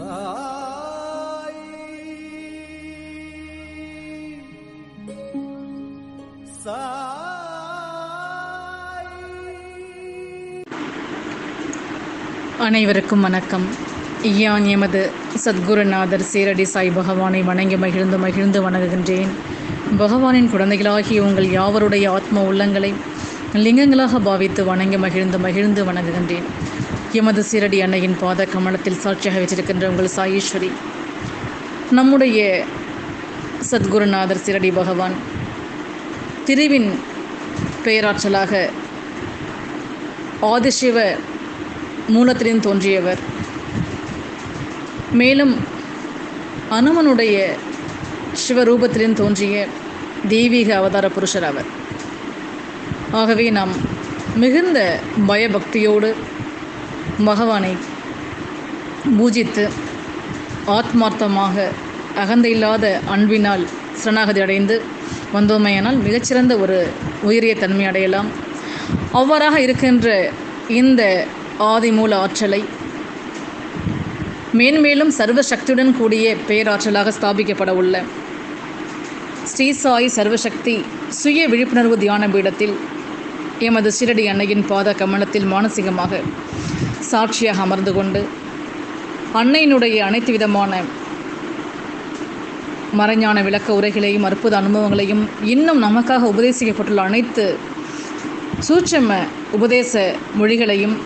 சாய். சாய். அனைவருக்கும் வணக்கம். யான் எமது சத்குருநாதர் சீரடி சாய் பகவானை வணங்கி மகிழ்ந்து மகிழ்ந்து வணங்குகின்றேன். பகவானின் குழந்தைகளாகிய உங்கள் யாவருடைய ஆத்ம உள்ளங்களை லிங்கங்களாக பாவித்து வணங்கி மகிழ்ந்து மகிழ்ந்து வணங்குகின்றேன். எமது சீரடி அன்னையின் பாத கமலத்தில் சாட்சியாக வச்சிருக்கின்ற உங்கள் சாயீஸ்வரி. நம்முடைய சத்குருநாதர் சீரடி பகவான் திருவின் பெயராற்றலாக ஆதிசிவ மூலத்திலிருந்து தோன்றியவர். மேலும் அனுமனுடைய சிவரூபத்திலிருந்து தோன்றிய தெய்வீக அவதார புருஷர் அவர். ஆகவே நாம் மிகுந்த பயபக்தியோடு பகவானை பூஜித்து ஆத்மார்த்தமாக அகந்தையில்லாத அன்பினால் சரணாகதி அடைந்து வந்தோமையானால் மிகச்சிறந்த ஒரு உயரிய தன்மை அடையலாம். அவ்வாறாக இருக்கின்ற இந்த ஆதிமூல ஆற்றலை மேன்மேலும் சர்வ சக்தியுடன் கூடிய பேராற்றலாக ஸ்தாபிக்கப்பட உள்ள ஸ்ரீசாய் சர்வசக்தி சுய விழிப்புணர்வு தியான பீடத்தில் எமது சிரடி அன்னையின் பாத கமலத்தில் மானசீகமாக சாட்சியாக அமர்ந்து கொண்டு அன்னையினுடைய அனைத்து விதமான மறைஞான விளக்க உரைகளையும் அற்புத அனுபவங்களையும் இன்னும் நமக்காக உபதேசிக்கப்பட்டுள்ள அனைத்து சூட்சம உபதேச மொழிகளையும்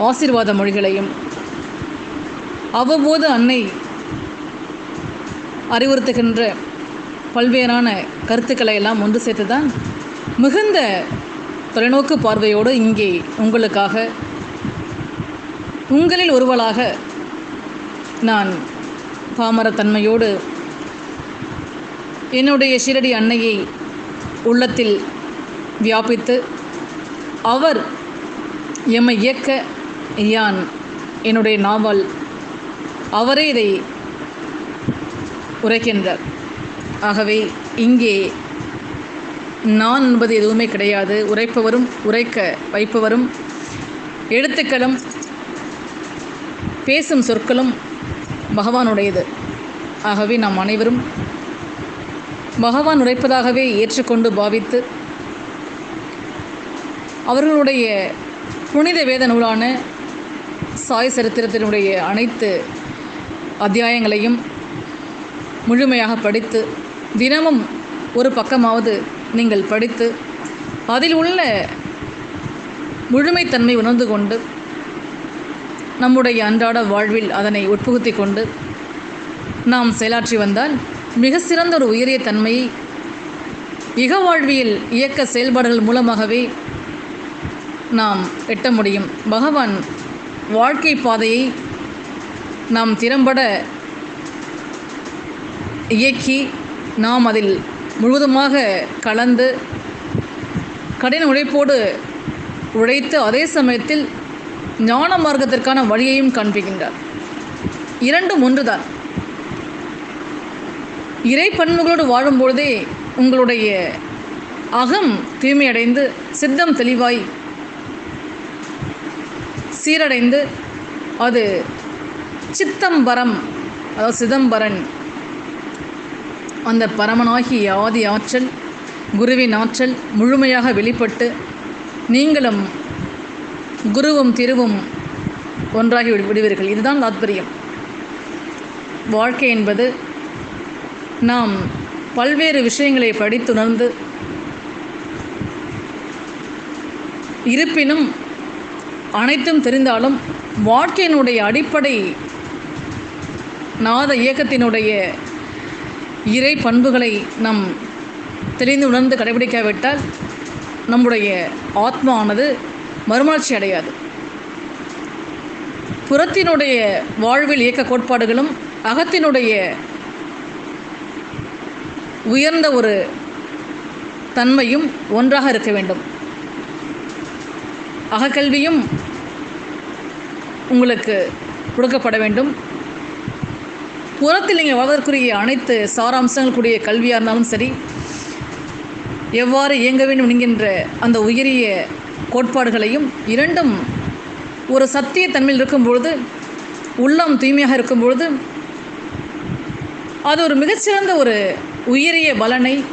ஆசீர்வாத மொழிகளையும் அவ்வப்போது அன்னை அறிவுறுத்துகின்ற பல்வேறான கருத்துக்களை எல்லாம் ஒன்று சேர்த்து தான் மிகுந்த தொலைநோக்கு பார்வையோடு இங்கே உங்களுக்காக உங்களில் ஒருவளாக நான் பாமரத்தன்மையோடு என்னுடைய ஷிரடி அன்னையை உள்ளத்தில் வியாபித்து அவர் எம்மை இயக்க யான் என்னுடைய நாவல் அவரே இதை உரைக்கின்றார். ஆகவே இங்கே நான் என்பது எதுவுமே கிடையாது. உரைப்பவரும் உரைக்க வைப்பவரும் எழுத்துக்களும் பேசும் சொற்களும் பகவானுடையது. ஆகவே நாம் அனைவரும் பகவான் உரைப்பதாகவே ஏற்றுக்கொண்டு பாவித்து அவர்களுடைய புனித வேத நூலான சாய் சரித்திரத்தினுடைய அனைத்து அத்தியாயங்களையும் முழுமையாக படித்து தினமும் ஒரு பக்கமாவது நீங்கள் படித்து அதில் உள்ள முழுமைத்தன்மை உணர்ந்து கொண்டு நம்முடைய அன்றாட வாழ்வில் அதனை உட்புகுத்தி கொண்டு நாம் செயலாற்றி வந்தால் மிக சிறந்த ஒரு உயரிய தன்மையை இக வாழ்வியல் இயக்க செயல்பாடுகள் மூலமாகவே நாம் எட்ட முடியும். பகவான் வாழ்க்கை பாதையை நாம் திறம்பட இயக்கி நாம் அதில் முழுவதுமாக கலந்து கடின உழைப்போடு உழைத்து அதே சமயத்தில் ஞான மார்க்கத்திற்கான வழியையும் காண்பிக்கின்றார். இரண்டும் ஒன்றுதான். இறை பண்புகளோடு வாழும்பொழுதே உங்களுடைய அகம் தூய்மையடைந்து சித்தம் தெளிவாய் சீரடைந்து அது சித்தம்பரம் அதாவது சிதம்பரன் அந்த பரமனாகிய ஆதி ஆற்றல் குருவின் ஆற்றல் முழுமையாக வெளிப்பட்டு நீங்களும் குருவும் திருவும் ஒன்றாகி விடு- விடுவீர்கள். இதுதான் தாத்பரியம். வாழ்க்கை என்பது நாம் பல்வேறு விஷயங்களை படித்துணர்ந்து இருப்பினும் அனைத்தும் தெரிந்தாலும் வாழ்க்கையினுடைய அடிப்படை நாத இயக்கத்தினுடைய இறை பண்புகளை நாம் தெரிந்து உணர்ந்து கடைபிடிக்காவிட்டால் நம்முடைய ஆத்மானது மறுமலர்ச்சி அடையாது. புறத்தினுடைய வாழ்வில் இயக்க கோட்பாடுகளும் அகத்தினுடைய உயர்ந்த ஒரு தன்மையும் ஒன்றாக இருக்க வேண்டும். அகக்கல்வியும் உங்களுக்கு கொடுக்கப்பட வேண்டும். புறத்தில் நீங்கள் வாழ்வதற்குரிய அனைத்து சாராம்சங்கள் கூடிய கல்வியாக இருந்தாலும் சரி எவ்வாறு இயங்க வேண்டும் என்கின்ற அந்த உயரிய கோட்பாடுகளையும் இரண்டும் ஒரு சத்திய தன்மையில் இருக்கும் பொழுது உள்ளம் தூய்மையாக இருக்கும் பொழுது அது ஒரு மிகச்சிறந்த ஒரு உயரிய பலனை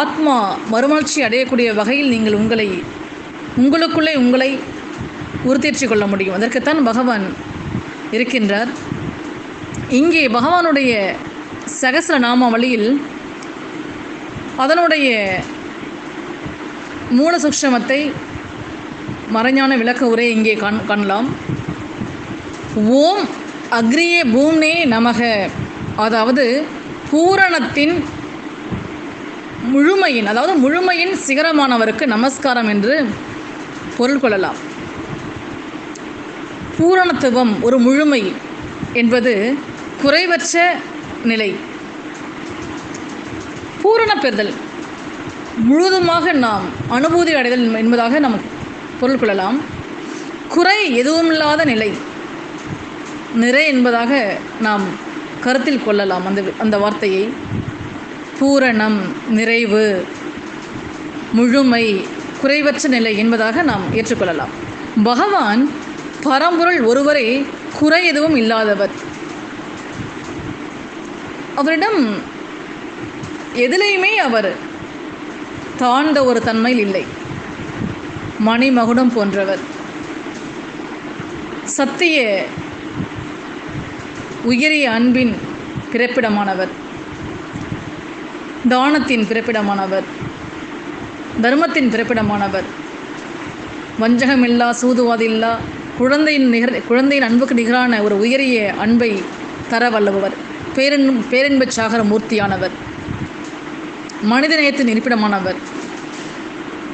ஆத்மா மறுமலர்ச்சி அடையக்கூடிய வகையில் நீங்கள் உங்களை உங்களுக்குள்ளே உங்களை உறுத்தேற்றிக் கொள்ள முடியும். அதற்குத்தான் பகவான் இருக்கின்றார். இங்கே பகவானுடைய சகசிர நாமாவளியில் அதனுடைய மூல சூக்ஷமத்தை மறைஞான விளக்க உரை இங்கே கண் காணலாம். ஓம் அக்ரியே பூம்னே நமக. அதாவது பூரணத்தின் முழுமையின் அதாவது முழுமையின் சிகரமானவருக்கு நமஸ்காரம் என்று பொருள் கொள்ளலாம். பூரணத்துவம் ஒரு முழுமை என்பது குறைவற்ற நிலை. பூரண பெறுதல். முழுவதுமாக நாம் அனுபூதி அடைதல் என்பதாக நாம் பொருள் கொள்ளலாம். குறை எதுவும் இல்லாத நிலை. நிறை என்பதாக நாம் கருத்தில் கொள்ளலாம். அந்த அந்த வார்த்தையை. பூரணம் நிறைவு முழுமை குறைவற்ற நிலை என்பதாக நாம் ஏற்றுக்கொள்ளலாம். பகவான் பரம்பொருள் ஒருவரே குறை எதுவும் இல்லாதவர். அவரிடம் எதிலையுமே அவர் தாழ்ந்த ஒரு தன்மையில் இல்லை. மணிமகுடம் போன்றவர். சத்திய உயரிய அன்பின் பிறப்பிடமானவர். தானத்தின் பிறப்பிடமானவர். தர்மத்தின் பிறப்பிடமானவர். வஞ்சகமில்லா சூதுவாதில்லா குழந்தையின் நிகர் குழந்தையின் அன்புக்கு நிகரான ஒரு உயரிய அன்பை தர வல்லவர் பேரன் பேரன்பச் சாகர மூர்த்தியானவர். மனிதநேயத்தின் இருப்பிடமானவர்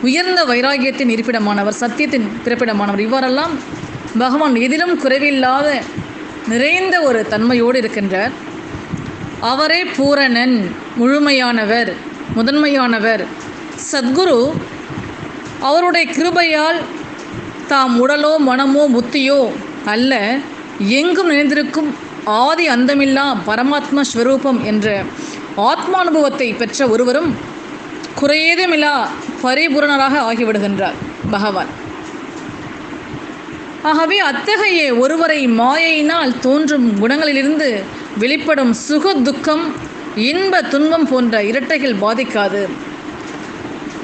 உயர்ந்த வைராகியத்தின் இருப்பிடமானவர் சத்தியத்தின் பிறப்பிடமானவர் இவ்வாறெல்லாம் பகவான் எதிலும் குறைவில்லாத நிறைந்த ஒரு தன்மையோடு இருக்கின்றார். அவரே பூரணன் முழுமையானவர் முதன்மையானவர். சத்குரு அவருடைய கிருபையால் தாம் உடலோ மனமோ புத்தியோ அல்ல எங்கும் நிறைந்திருக்கும் ஆதி அந்தமில்லா பரமாத்ம ஸ்வரூபம் என்ற ஆத்மானுபவத்தை பெற்ற ஒருவரும் குறையேதுமில்லா பரிபூரணராக ஆகிவிடுகின்றார் பகவான். ஆகவே அத்தகைய ஒருவரை மாயையினால் தோன்றும் குணங்களிலிருந்து வெளிப்படும் சுக துக்கம் இன்ப துன்பம் போன்ற இரட்டைகள் பாதிக்காது.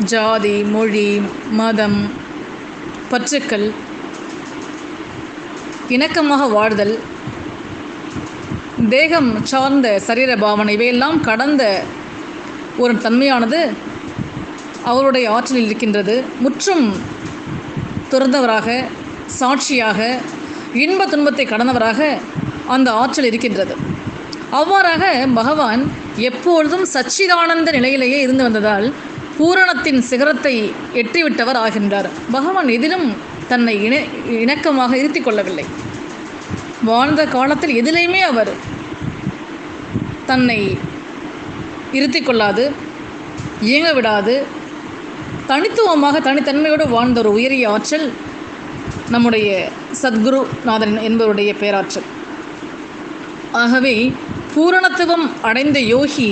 ஜாதி மொழி மதம் பற்றுக்கள் இணக்கமாக வாழ்தல் தேகம் சார்ந்த சரீர பாவனை இவையெல்லாம் கடந்த ஒரு தன்மையானது அவருடைய ஆற்றலில் இருக்கின்றது. முற்றும் துறந்தவராக சாட்சியாக இன்ப துன்பத்தை கடந்தவராக அந்த ஆற்றல் இருக்கின்றது. அவ்வாறாக பகவான் எப்பொழுதும் சச்சிதானந்த நிலையிலேயே இருந்து வந்ததால் பூரணத்தின் சிகரத்தை எட்டிவிட்டவர் ஆகின்றார். பகவான் எதிலும் தன்னை இண இணக்கமாக இருத்தி கொள்ளவில்லை. வாழ்ந்த காலத்தில் எதிலையுமே அவர் தன்னை இருத்தி கொள்ளாது இயங்க விடாது தனித்துவமாக தனித்தன்மையோடு வாழ்ந்த ஒரு உயரிய ஆற்றல் நம்முடைய சத்குரு நாதன் என்பவருடைய பேராற்றல். ஆகவே பூரணத்துவம் அடைந்த யோகி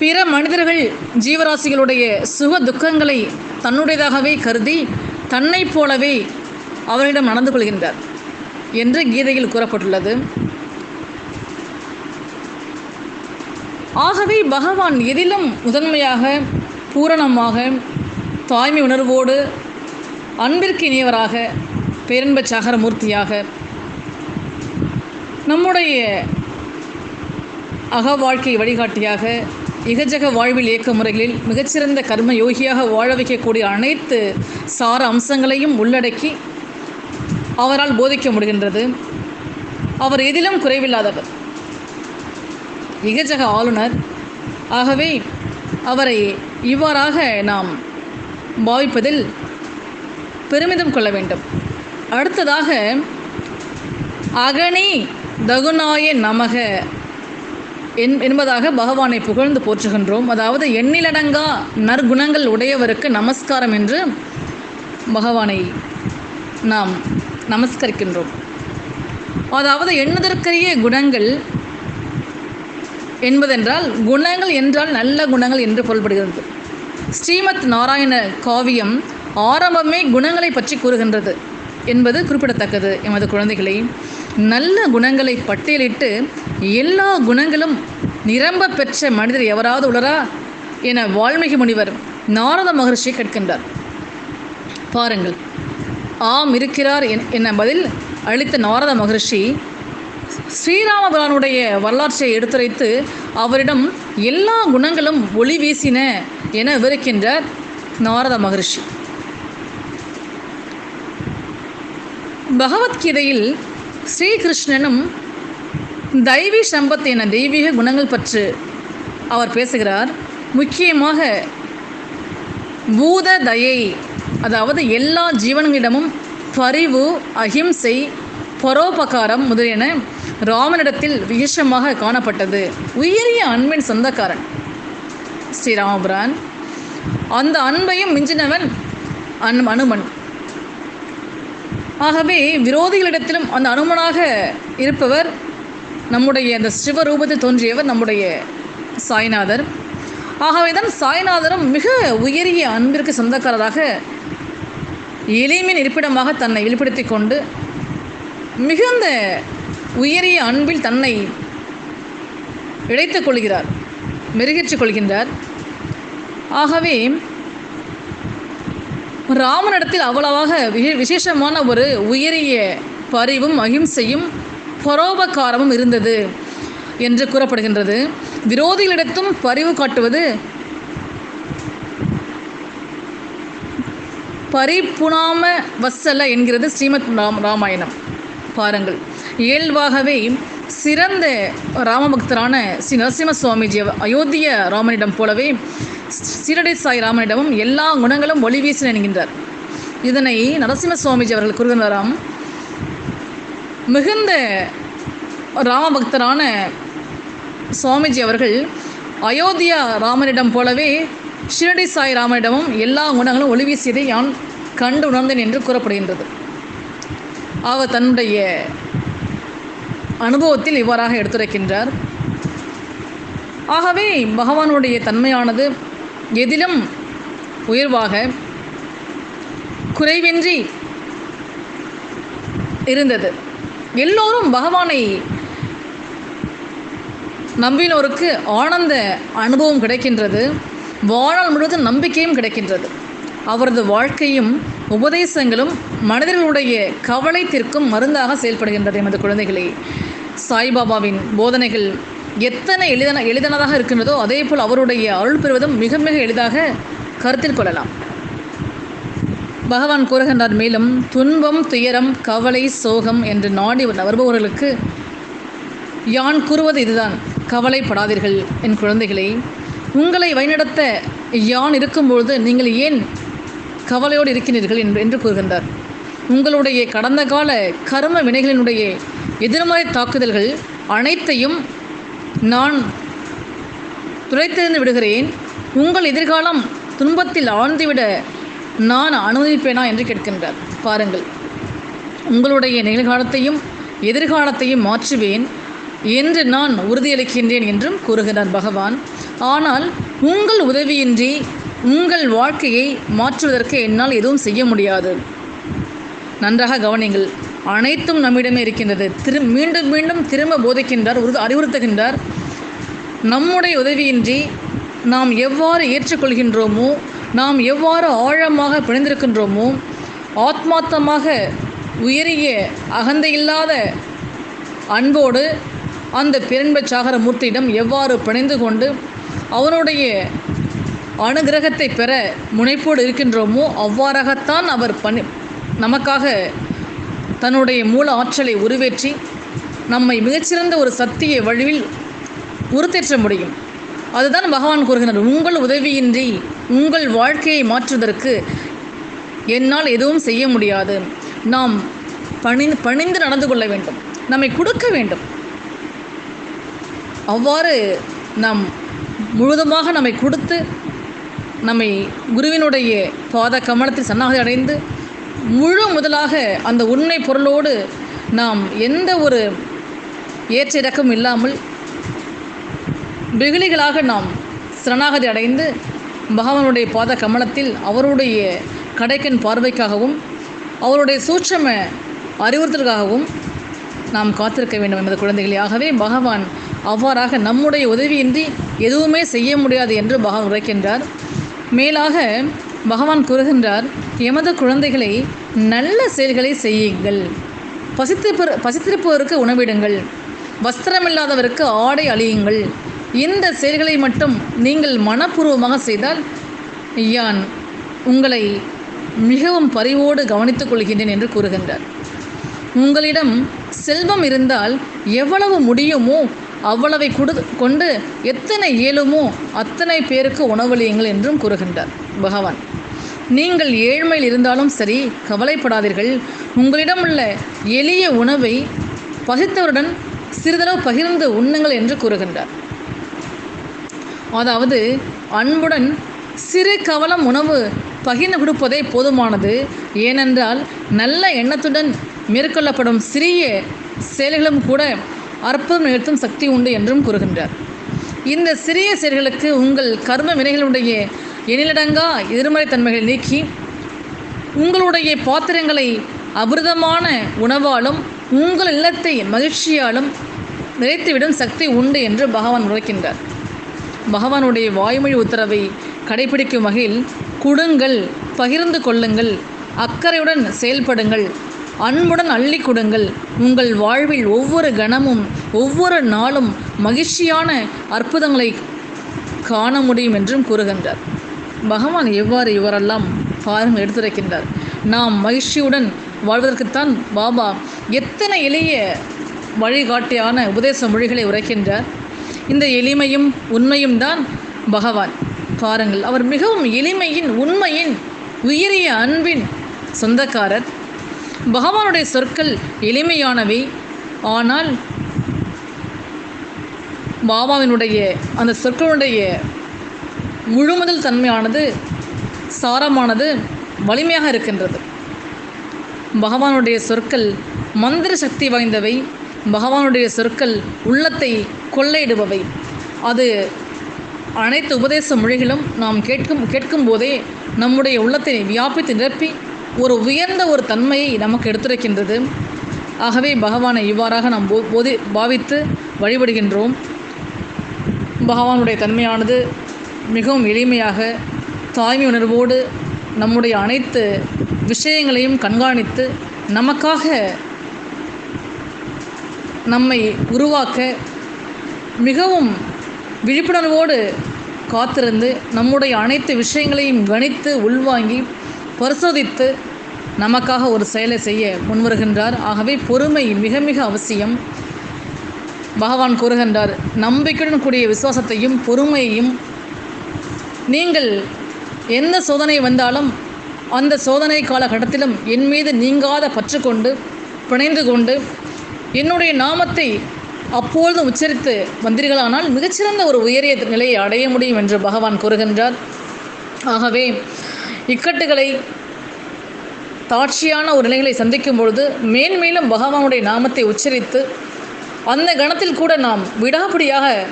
பிற மனிதர்கள் ஜீவராசிகளுடைய சுக துக்கங்களை தன்னுடையதாகவே கருதி தன்னைப் போலவே அவரிடம் நடந்து கொள்கின்றார் என்று கீதையில் கூறப்பட்டுள்ளது. ஆகவே பகவான் எதிலும் முதன்மையாக பூரணமாக தாய்மை உணர்வோடு அன்பிற்கு இனியவராக பேரன்ப சகரமூர்த்தியாக நம்முடைய அக வாழ்க்கை வழிகாட்டியாக இகஜக வாழ்வில் இயக்க முறைகளில் மிகச்சிறந்த கர்ம யோகியாக வாழ வைக்கக்கூடிய அனைத்து சார அம்சங்களையும் உள்ளடக்கி அவரால் போதிக்க முடிகின்றது. அவர் எதிலும் குறைவில்லாதவர். இகஜக ஆளுநர். ஆகவே அவரை இவ்வாறாக நாம் பாவிப்பதில் பெருமிதம் கொள்ள வேண்டும். அடுத்ததாக அகனி தகுநாய நமக என் என்பதாக பகவானை புகழ்ந்து போற்றுகின்றோம். அதாவது எண்ணிலடங்கா நற்குணங்கள் உடையவருக்கு நமஸ்காரம் என்று பகவானை நாம் நமஸ்கரிக்கின்றோம். அதாவது எண்ணுதற்கரிய குணங்கள் என்பதென்றால் குணங்கள் என்றால் நல்ல குணங்கள் என்று பொருள்படுகிறது. ஸ்ரீமத் நாராயண காவியம் ஆரம்பமே குணங்களை பற்றி கூறுகின்றது என்பது குறிப்பிடத்தக்கது. எமது குழந்தைகளை நல்ல குணங்களை பட்டியலிட்டு எல்லா குணங்களும் நிரம்ப பெற்ற மனிதர் எவராவது உளரா என வால்மீகி முனிவர் நாரத மகர்ஷியை கேட்கின்றார். பாருங்கள். ஆம் இருக்கிறார் என்- என பதில் அளித்த நாரத மகர்ஷி ஸ்ரீராமபிரானுடைய வரலாற்றை எடுத்துரைத்து அவரிடம் எல்லா குணங்களும் ஒளி வீசின என விவரிக்கின்றார் நாரத மகரிஷி. பகவத்கீதையில் ஸ்ரீகிருஷ்ணனும் தெய்வீ சம்பத் என தெய்வீக குணங்கள் பற்றி அவர் பேசுகிறார். முக்கியமாக பூத தயை அதாவது எல்லா ஜீவன்களிடமும் பரிவு அஹிம்சை பரோபகாரம் முதலியன ராமனிடத்தில் விசேஷமாக காணப்பட்டது. உயரிய அன்பின் சொந்தக்காரன். ஸ்ரீராமபுரான். அந்த அன்பையும் மிஞ்சினவன் அன் அனுமன். ஆகவே விரோதிகளிடத்திலும் அந்த அனுமனாக இருப்பவர் நம்முடைய அந்த சிவரூபத்தில் தோன்றியவர் நம்முடைய சாய்நாதர். ஆகவே தான் சாய்நாதரும் மிக உயரிய அன்பிற்கு சொந்தக்காரராக எளிமையின் இருப்பிடமாக தன்னை வெளிப்படுத்தி கொண்டு மிகுந்த உயரிய அன்பில் தன்னை இழைத்துக் கொள்கிறார் மெருகேற்றிக் கொள்கின்றார். ஆகவே ராமனிடத்தில் அவ்வளவாக விசேஷமான ஒரு உயரிய பரிவும் அகிம்சையும் பரோபகாரமும் இருந்தது என்று கூறப்படுகின்றது. விரோதிகளிடத்தும் பரிவு காட்டுவது பரிபுணாம வசல என்கிறது ஸ்ரீமத் ராம் ராமாயணம். பாருங்கள். இயல்பாகவே சிறந்த ராமபக்தரான ஸ்ரீ நரசிம்ம சுவாமிஜி அயோத்திய ராமனிடம் போலவே சீரடி சாய் ராமனிடமும் எல்லா குணங்களும் ஒளி வீசி நினைகின்றார் இதனை நரசிம்ம சுவாமிஜி அவர்கள் கூறுகின்றாராம் மிகுந்த ராமபக்தரான சுவாமிஜி அவர்கள் அயோத்தியா ராமனிடம் போலவே ஷிரடி சாய் ராமனிடமும் எல்லா குணங்களும் ஒளி வீசியதை நான் கண்டு உணர்ந்தேன் என்று கூறப்படுகின்றது. அவர் தன்னுடைய அனுபவத்தில் இவ்வாறாக எடுத்துரைக்கின்றார். ஆகவே பகவானுடைய தன்மையானது எதிலும் உயர்வாக குறைவின்றி இருந்தது. எல்லோரும் பகவானை நம்பினோருக்கு ஆனந்த அனுபவம் கிடைக்கின்றது. வாழ்நாள் முழுவதும் நம்பிக்கையும் கிடைக்கின்றது. அவரது வாழ்க்கையும் உபதேசங்களும் மனிதர்களுடைய கவலை தீர்க்கும் மருந்தாக செயல்படுகின்றது எமது குழந்தைகளே. சாய்பாபாவின் போதனைகள் எத்தனை எளிதான எளிதானதாக இருக்கின்றதோ அதே போல் அவருடைய அருள் பெறுவதும் மிக மிக எளிதாக கருத்தில் கொள்ளலாம். பகவான் கூறுகின்றார் மேலும் துன்பம் துயரம் கவலை சோகம் என்று நாடி வருபவர்களுக்கு யான் கூறுவது இதுதான் கவலைப்படாதீர்கள் என் குழந்தைகளை. உங்களை வழிநடத்த யான் இருக்கும்பொழுது நீங்கள் ஏன் கவலையோடு இருக்கிறீர்கள் என்று என்று கூறுகின்றார். உங்களுடைய கடந்த கால கர்ம வினைகளினுடைய எதிர்மறை தாக்குதல்கள் அனைத்தையும் நான் துடைத்தெறிந்து விடுகிறேன். உங்கள் எதிர்காலம் துன்பத்தில் ஆழ்ந்துவிட நான் அனுமதிப்பேனா என்று கேட்கின்றார். பாருங்கள். உங்களுடைய நிகழ்காலத்தையும் எதிர்காலத்தையும் மாற்றுவேன் என்று நான் உறுதியளிக்கின்றேன் என்றும் கூறுகிறார் பகவான். ஆனால் உங்கள் உதவியின்றி உங்கள் வாழ்க்கையை மாற்றுவதற்கு என்னால் எதுவும் செய்ய முடியாது. நன்றாக கவனிங்கள் அனைத்தும் நம்மிடமே இருக்கின்றது. திரு மீண்டும் மீண்டும் திரும்ப போதிக்கின்றார் உறுதி அறிவுறுத்துகின்றார். நம்முடைய உதவியின்றி நாம் எவ்வாறு ஏற்றுக்கொள்கின்றோமோ நாம் எவ்வாறு ஆழமாக பிணைந்திருக்கின்றோமோ ஆத்மார்த்தமாக உயரிய அகந்தையில்லாத அன்போடு அந்த பிறன்ப சாகர மூர்த்தியிடம் எவ்வாறு பிணைந்து கொண்டு அவனுடைய அனுகிரகத்தை பெற முனைப்போடு இருக்கின்றோமோ அவ்வாறாகத்தான் அவர் பணி நமக்காக தன்னுடைய மூல ஆற்றலை உருவேற்றி நம்மை மிகச்சிறந்த ஒரு சத்திய வழியில் உருத்தேற்ற முடியும். அதுதான் பகவான் கூறுகிறார் உங்கள் உதவியின்றி உங்கள் வாழ்க்கையை மாற்றுவதற்கு என்னால் எதுவும் செய்ய முடியாது. நாம் பணி பணிந்து நடந்து கொள்ள வேண்டும். நம்மை கொடுக்க வேண்டும். அவ்வாறு நாம் முழுதுமாக நம்மை கொடுத்து நம்மை குருவினுடைய பாத கமலத்தில் சன்னாகதி அடைந்து முழு முதலாக அந்த உண்மை பொருளோடு நாம் எந்த ஒரு ஏற்ற இறக்கம் இல்லாமல் வெகுளிகளாக நாம் சரணாகதி அடைந்து பகவானுடைய பாத கமலத்தில் அவருடைய கடைக்கன் பார்வைக்காகவும் அவருடைய சூட்சம அறிவுறுத்தலுக்காகவும் நாம் காத்திருக்க வேண்டும் என்பது குழந்தைகளே. ஆகவே பகவான் அவ்வாறாக நம்முடைய உதவியின்றி எதுவுமே செய்ய முடியாது என்று பகவான் உரைக்கின்றார். மேலாக பகவான் கூறுகின்றார் எமது குழந்தைகளை நல்ல செயல்களை செய்யுங்கள். பசித்திருப்ப பசித்திருப்பவருக்கு உணவிடுங்கள். வஸ்திரமில்லாதவருக்கு ஆடை அழியுங்கள் இந்த செயல்களை மட்டும் நீங்கள் மனப்பூர்வமாக செய்தால் யான் உங்களை மிகவும் பரிவோடு கவனித்துக் கொள்கின்றேன் என்று கூறுகின்றார். உங்களிடம் செல்வம் இருந்தால் எவ்வளவு முடியுமோ அவ்வளவை கொடு கொண்டு எத்தனை இயலுமோ அத்தனை பேருக்கு உணவளியுங்கள் என்றும் கூறுகின்றார். பகவான். நீங்கள் ஏழ்மையில் இருந்தாலும் சரி கவலைப்படாதீர்கள். உங்களிடம் உள்ள எளிய உணவை பகிர்ந்தவருடன் சிறிதளவு பகிர்ந்து உண்ணுங்கள் என்று கூறுகின்றார். அதாவது அன்புடன் சிறு கவலம் உணவு பகிர்ந்து கொடுப்பதே போதுமானது. ஏனென்றால் நல்ல எண்ணத்துடன் மேற்கொள்ளப்படும் சிறிய செயல்களும் கூட அற்புதம் நிகழ்த்தும் சக்தி உண்டு என்றும் கூறுகின்றார். இந்த சிறிய செயல்களுக்கு உங்கள் கர்ம வினைகளுடைய எண்ணிலடங்கா எதிர்மறைத்தன்மைகளை நீக்கி உங்களுடைய பாத்திரங்களை அபிரதமான உணவாலும் உங்கள் இல்லத்தை மகிழ்ச்சியாலும் நிறைத்துவிடும் சக்தி உண்டு என்று பகவான் உரைக்கின்றார். பகவானுடைய வாய்மொழி உத்தரவை கடைபிடிக்கும் வகையில் குடுங்கள் பகிர்ந்து கொள்ளுங்கள் அக்கறையுடன் செயல்படுங்கள் அன்புடன் அள்ளி கொடுங்கள். உங்கள் வாழ்வில் ஒவ்வொரு கணமும் ஒவ்வொரு நாளும் மகிழ்ச்சியான அற்புதங்களை காண முடியும் என்றும் கூறுகின்றார். பகவான் எவ்வாறு இவரெல்லாம் பாருங்கள் எடுத்துரைக்கின்றார். நாம் மகிழ்ச்சியுடன் வாழ்வதற்குத்தான் பாபா எத்தனை எளிய வழிகாட்டியான உபதேச மொழிகளை உரைக்கின்றார். இந்த எளிமையும் உண்மையும் தான் பகவான். பாருங்கள் அவர் மிகவும் எளிமையின் உண்மையின் உயரிய அன்பின் சொந்தக்காரர். பகவானுடைய சொற்கள் எளிமையானவை. ஆனால் பாபாவினுடைய அந்த சொற்களுடைய முழுமுதல் தன்மையானது சாரமானது வலிமையாக இருக்கின்றது. பகவானுடைய சொற்கள் மந்திர சக்தி வாய்ந்தவை. பகவானுடைய சொற்கள் உள்ளத்தை கொள்ளையிடுபவை. அது அனைத்து உபதேச மொழிகளும் நாம் கேட்கும் கேட்கும் போதே நம்முடைய உள்ளத்தை வியாபித்து நிரப்பி ஒரு உயர்ந்த ஒரு தன்மையை நமக்கு எடுத்துரைக்கின்றது. ஆகவே பகவானை இவ்வாறாக நாம் போதி பாவித்து வழிபடுகின்றோம். பகவானுடைய தன்மையானது மிகவும் எளிமையாக தாய்மை உணர்வோடு நம்முடைய அனைத்து விஷயங்களையும் கண்காணித்து நமக்காக நம்மை உருவாக்க மிகவும் விழிப்புணர்வோடு காத்திருந்து நம்முடைய அனைத்து விஷயங்களையும் கணித்து உள்வாங்கி பரிசோதித்து நமக்காக ஒரு செயலை செய்ய முன்வருகின்றார். ஆகவே பொறுமை மிக மிக அவசியம். பகவான் கூறுகின்றார் நம்பிக்கையுடன் கூடிய விசுவாசத்தையும் பொறுமையையும் நீங்கள் எந்த சோதனை வந்தாலும் அந்த சோதனை காலகட்டத்திலும் என் மீது நீங்காத பற்று கொண்டு பிணைந்து கொண்டு என்னுடைய நாமத்தை அப்பொழுதும் உச்சரித்து வந்தீர்களானால் மிகச்சிறந்த ஒரு உயரிய நிலையை அடைய முடியும் என்று பகவான் கூறுகின்றார். ஆகவே இக்கட்டுகளை தாட்சியான ஒரு நிலைகளை சந்திக்கும் பொழுது மேன்மேலும் பகவானுடைய நாமத்தை உச்சரித்து அந்த கணத்தில் கூட நாம் விடாபிடியாக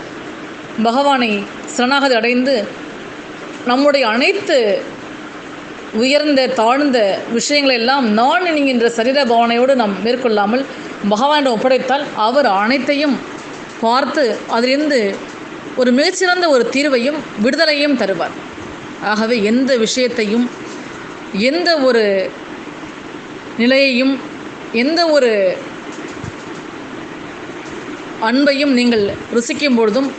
பகவானை சரணாகதி அடைந்து நம்முடைய அனைத்து உயர்ந்த தாழ்ந்த விஷயங்களை எல்லாம் நான் என்கின்ற சரீர பாவனையோடு நாம் மேற்கொள்ளாமல் பகவானிடம் ஒப்படைத்தால் அவர் அனைத்தையும் பார்த்து அதிலிருந்து ஒரு மிகச்சிறந்த ஒரு தீர்வையும் விடுதலையும் தருவார். ஆகவே எந்த விஷயத்தையும் எந்த ஒரு நிலையையும் எந்த ஒரு அன்பையும் நீங்கள் ருசிக்கும் பொழுதும்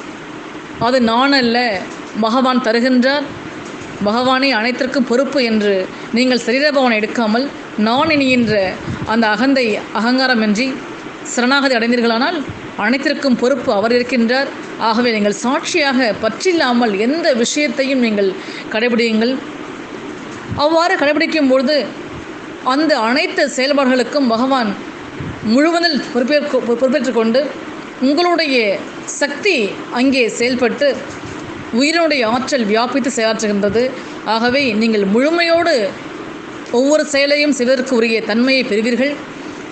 அது நான் அல்ல பகவான் தருகின்றார். பகவானே அனைத்திற்கும் பொறுப்பு என்று நீங்கள் சரீரபவனை எடுக்காமல் நான் என்கின்ற அந்த அகந்தை அகங்காரமின்றி சரணாகதி அடைந்தீர்களானால் அனைத்திற்கும் பொறுப்பு அவர் இருக்கின்றார். ஆகவே நீங்கள் சாட்சியாக பற்றில்லாமல் எந்த விஷயத்தையும் நீங்கள் கடைபிடியுங்கள். அவ்வாறு கடைபிடிக்கும் பொழுது அந்த அனைத்து செயல்பாடுகளுக்கும் பகவான் முழுவதில் பொறுப்பேற்க பொறுப்பேற்றுக்கொண்டு உங்களுடைய சக்தி அங்கே செயல்பட்டு உயிரினுடைய ஆற்றல் வியாபித்து செயலாற்றுகின்றது. ஆகவே நீங்கள் முழுமையோடு ஒவ்வொரு செயலையும் செய்வதற்கு உரிய தன்மையை பெறுவீர்கள்.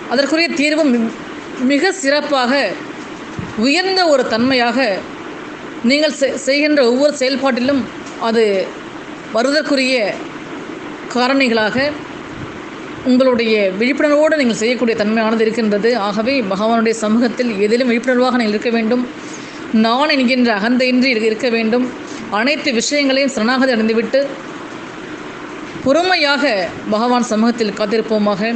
அதற்குரிய தீர்வும் மி- மிக சிறப்பாக உயர்ந்த ஒரு தன்மையாக நீங்கள் செ- செய்கின்ற ஒவ்வொரு செயல்பாட்டிலும் அது வருவதற்குரிய காரணிகளாக உங்களுடைய விழிப்புணர்வோடு நீங்கள் செய்யக்கூடிய தன்மையானது இருக்கின்றது. ஆகவே பகவானுடைய சமூகத்தில் எதிலும் விழிப்புணர்வாக நீங்கள் இருக்க வேண்டும். நான் என்கின்ற அகந்தையின்றி இருக்க- வேண்டும். அனைத்து விஷயங்களையும் சரணாகதி அடைந்துவிட்டு பொறுமையாக பகவான் சமூகத்தில் காத்திருப்போமாக.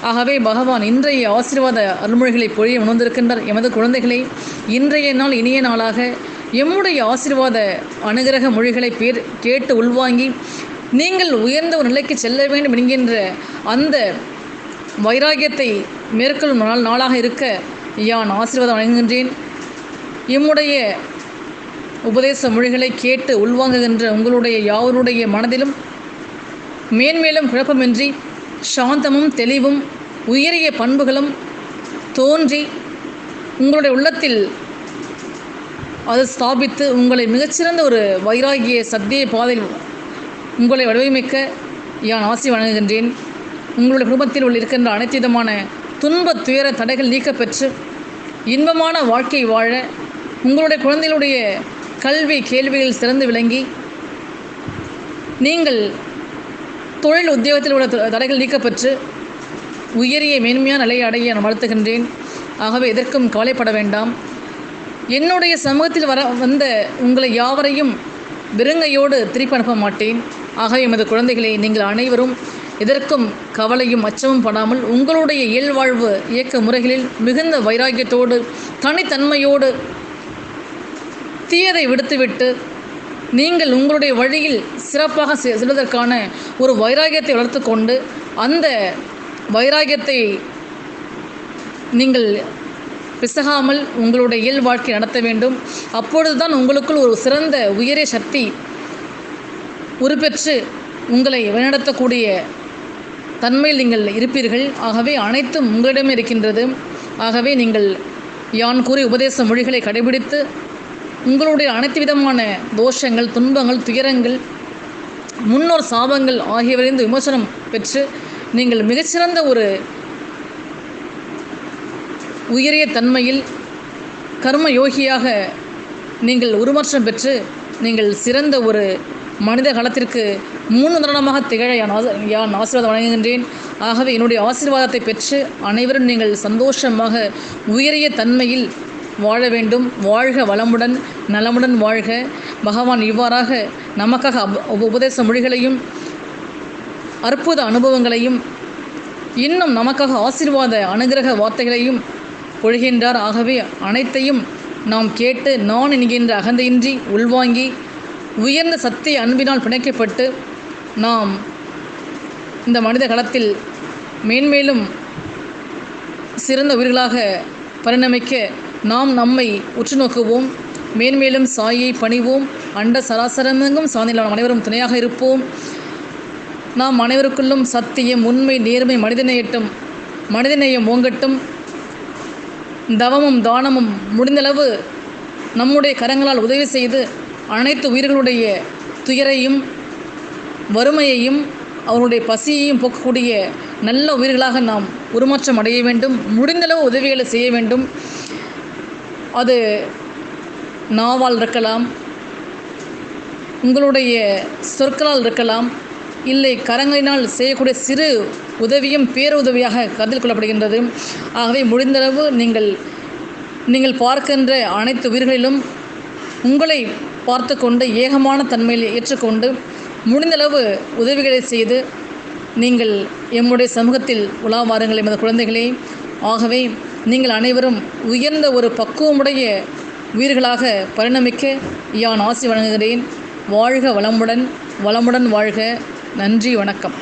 ஆகவே பகவான் இன்றைய ஆசீர்வாத அருள்மொழிகளை பொழிய உணர்ந்திருக்கின்றார். எமது குழந்தைகளை இன்றைய நாள் இனிய நாளாக எம்முடைய ஆசீர்வாத அனுகிரக மொழிகளை பேர் கேட்டு உள்வாங்கி நீங்கள் உயர்ந்த ஒரு நிலைக்கு செல்ல வேண்டும் என்கின்ற அந்த வைராகியத்தை மேற்கொள்ளும் நாள் நாளாக இருக்க யான் ஆசீர்வாதம் வழங்குகின்றேன். இம்முடைய உபதேச மொழிகளை கேட்டு உள்வாங்குகின்ற உங்களுடைய யாவருடைய மனதிலும் மேன்மேலும் குழப்பமின்றி சாந்தமும் தெளிவும் உயரிய பண்புகளும் தோன்றி உங்களுடைய உள்ளத்தில் அது ஸ்தாபித்து உங்களை மிகச்சிறந்த ஒரு வைராகிய சத்திய பாதையில் உங்களை வடிவமைக்க யான் ஆசி வழங்குகின்றேன். உங்களுடைய குடும்பத்தில் உள்ள இருக்கின்ற அனைத்து விதமான துன்ப துயர தடைகள் நீக்கப்பெற்று இன்பமான வாழ்க்கை வாழ உங்களுடைய குழந்தைகளுடைய கல்வி கேள்விகள் சிறந்து விளங்கி நீங்கள் தொழில் உத்தியோகத்தில் உள்ள த- தடைகள் நீக்கப்பெற்று உயரிய மேன்மையான நிலையை அடைய நான் வாழ்த்துகின்றேன். ஆகவே எதற்கும் கவலைப்பட வேண்டாம். என்னுடைய சமூகத்தில் வர வந்த உங்களை யாவரையும் விருங்கையோடு திருப்பி அனுப்ப மாட்டேன். ஆகவே எமது குழந்தைகளை நீங்கள் அனைவரும் எதற்கும் கவலையும் அச்சமும் படாமல் உங்களுடைய இயல்வாழ்வு இயக்க முறைகளில் மிகுந்த வைராக்கியத்தோடு தனித்தன்மையோடு தீயதை விடுத்துவிட்டு நீங்கள் உங்களுடைய வழியில் சிறப்பாக செ- செல்வதற்கான ஒரு வைராகியத்தை வளர்த்து கொண்டு அந்த வைராகியத்தை நீங்கள் பிசகாமல் உங்களுடைய இயல் வாழ்க்கை நடத்த வேண்டும். அப்பொழுதுதான் உங்களுக்குள் ஒரு சிறந்த உயரிய சக்தி உருப்பெற்று உங்களை வழிநடத்தக்கூடிய தன்மையில் நீங்கள் இருப்பீர்கள். ஆகவே அனைத்தும் உங்களிடமே இருக்கின்றது. ஆகவே நீங்கள் யான் கூறிய உபதேச மொழிகளை கடைபிடித்து உங்களுடைய அனைத்து விதமான தோஷங்கள் துன்பங்கள் துயரங்கள் முன்னோர் சாபங்கள் ஆகியவரிலிருந்து விமோசனம் பெற்று நீங்கள் மிகச்சிறந்த ஒரு உயரிய தன்மையில் கர்ம யோகியாக நீங்கள் உருமாற்றம் பெற்று நீங்கள் சிறந்த ஒரு மனித காலத்திற்கு மூணு உதாரணமாக திகழ யான் யான் ஆசீர்வாதம் வழங்குகின்றேன். ஆகவே என்னுடைய ஆசீர்வாதத்தை பெற்று அனைவரும் நீங்கள் சந்தோஷமாக உயரிய தன்மையில் வாழ வேண்டும். வாழ்க வளமுடன் நலமுடன் வாழ்க. பகவான் இவ்வாறாக நமக்காக உபதேச மொழிகளையும் அற்புத அனுபவங்களையும் இன்னும் நமக்காக ஆசீர்வாத அனுகிரக வார்த்தைகளையும் பொழிகின்றார் ஆகவே அனைத்தையும் நாம் கேட்டு நான் என்கின்ற அகந்தையின்றி உள்வாங்கி உயர்ந்த சத்திய அன்பினால் பிணைக்கப்பட்டு நாம் இந்த மனித களத்தில் மேன்மேலும் சிறந்த உயிர்களாக பரிணமிக்க நாம் நம்மை உற்று நோக்குவோம் மேன்மேலும் சாயை பணிவோம். அண்ட சராசரமெங்கும் சாந்தியிலான அனைவரும் துணையாக இருப்போம். நாம் அனைவருக்குள்ளும் சத்தியம் உண்மை நேர்மை மனிதநேயட்டும் மனிதநேயம் ஓங்கட்டும். தவமும் தானமும் முடிந்தளவு நம்முடைய கரங்களால் உதவி செய்து அனைத்து உயிர்களுடைய துயரையும் வறுமையையும் அவருடைய பசியையும் போக்கக்கூடிய நல்ல உயிர்களாக நாம் உருமாற்றம் அடைய வேண்டும். முடிந்தளவு உதவிகளை செய்ய வேண்டும். அது நாவால் இருக்கலாம் உங்களுடைய சொற்களால் இருக்கலாம் இல்லை கரங்களினால் செய்யக்கூடிய சிறு உதவியும் பேருதவியாக கருத்தில் கொள்ளப்படுகின்றது. ஆகவே முடிந்தளவு நீங்கள் நீங்கள் பார்க்கின்ற அனைத்து உயிர்களிலும் உங்களை பார்த்து கொண்டு ஏகமான தன்மையில் ஏற்றுக்கொண்டு முடிந்தளவு உதவிகளை செய்து நீங்கள் எம்முடைய சமூகத்தில் உலா வாருங்கள் எமது குழந்தைகளே. ஆகவே நீங்கள் அனைவரும் உயர்ந்த ஒரு பக்குவமுடைய உயிர்களாக பரிணமிக்க யான் ஆசி வழங்குகிறேன். வாழ்க வளமுடன் வளமுடன் வாழ்க. நன்றி வணக்கம்.